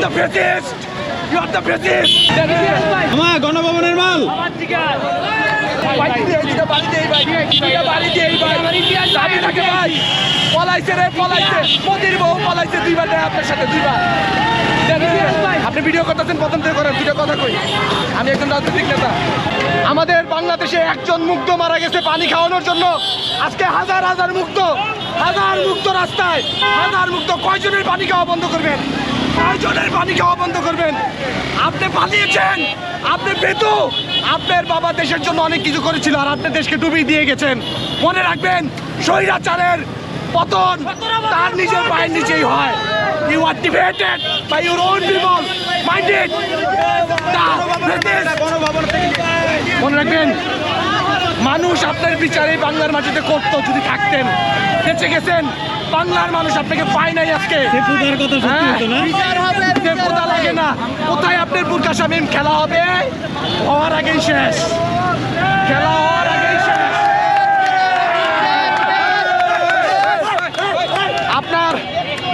the fascist! You are the fascist! আমার গণভবনের মাল। পলাইছে রে পলাইছে মোদির বউ পলাইছে দুইবার দেয় আপনার সাথে দুইবার আপনি ভিডিও করতেছেন প্রথম থেকে করেন দুটো কথা কই। আমি একজন রাজনৈতিক নেতা। আমাদের বাংলাদেশে একজন মুগ্ধ মারা গেছে পানি খাওয়ানোর জন্য। আজকে হাজার হাজার মুক্ত হাজার মুক্ত রাস্তায় হাজার মুক্ত কয়জনের পানি খাওয়া বন্ধ করবেন? কয়জনের পানি খাওয়া বন্ধ করবেন। আপনি পালিয়েছেন। আপনি পেতু আপনার বাবা দেশের জন্য অনেক কিছু করেছিল আর আপনি দেশকে ডুবিয়ে দিয়ে গেছেন। মনে রাখবেন, স্বৈরাচারের পতন তার নিজের পায়ের নিচেই হয়। You are defeated by your own people minded মনে রাখবেন, মানুষ আপনার বিচারে বাংলার মাটিতে করতো, যদি থাকতেন। বেঁচে গেছেন। বাংলার মানুষ আপনাকে পায় নাই আজকে। হ্যাঁ, লাগে না। কোথায় আপনার বুরকা শামিম? খেলা হবে? হওয়ার আগেই শেষ। খেলা হওয়ার আগেই শেষ। আপনার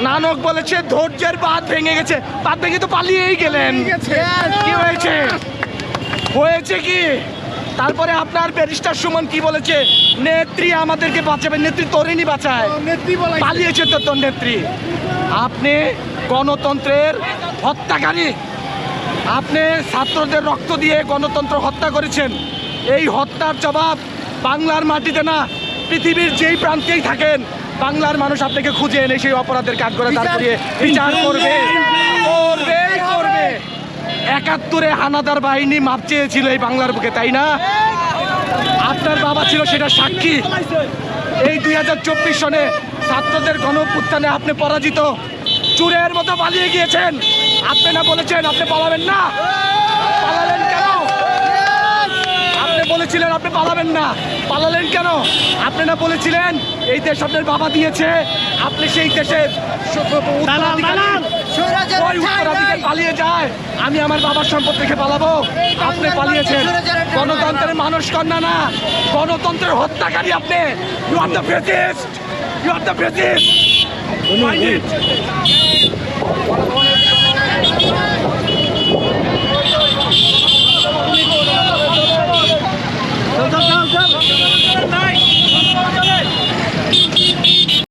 নানক বলেছে ধৈর্যের বাদ ভেঙে গেছে। বাদ ভেঙে তো পালিয়েই গেলেন। কি হয়েছে? হয়েছে কি? তারপরে আপনার ব্যারিস্টার সুমন কি বলেছে? নেত্রী আমাদেরকে বাঁচাবে নেত্রী তরিনি বাঁচায়। নেত্রী পালিয়েছে তো তোর নেত্রী। আপনি গণতন্ত্রের হত্যাকারী। আপনি ছাত্রদের রক্ত দিয়ে গণতন্ত্র হত্যা করেছেন। এই হত্যার জবাব বাংলার মাটিতে না পৃথিবীর যেই প্রান্তেই থাকেন বাংলার মানুষ আপনাকে খুঁজে এনে সেই অপরাধের কাজ করে দাঁড় করিয়ে বিচার করবে। একাত্তরে হানাদার বাহিনী মাপ চেয়েছিল এই বাংলার বুকে, তাই না? আপনার বাবা ছিল সেটা সাক্ষী। এই দুই হাজার চব্বিশ সনে ছাত্রদের গণপুত্থানে আপনি পরাজিত। চুরের মতো পালিয়ে গিয়েছেন। আপনি না বলেছেন, আপনি পালাবেন না। পালালেন কেন? আপনি বলেছিলেন, আপনি পালাবেন না। পালালেন কেন? আপনি না বলেছিলেন, এই দেশ আপনার বাবা দিয়েছে। আপনি সেই দেশের পালিয়ে যায়। আমি আমার বাবার সম্পদ রেখে পালাবো। আপনি পালিয়েছেন। গণতন্ত্রের মানুষ কন্যা না। গণতন্ত্রের হত্যাকারী আপনি। You are the fascist you are the fascist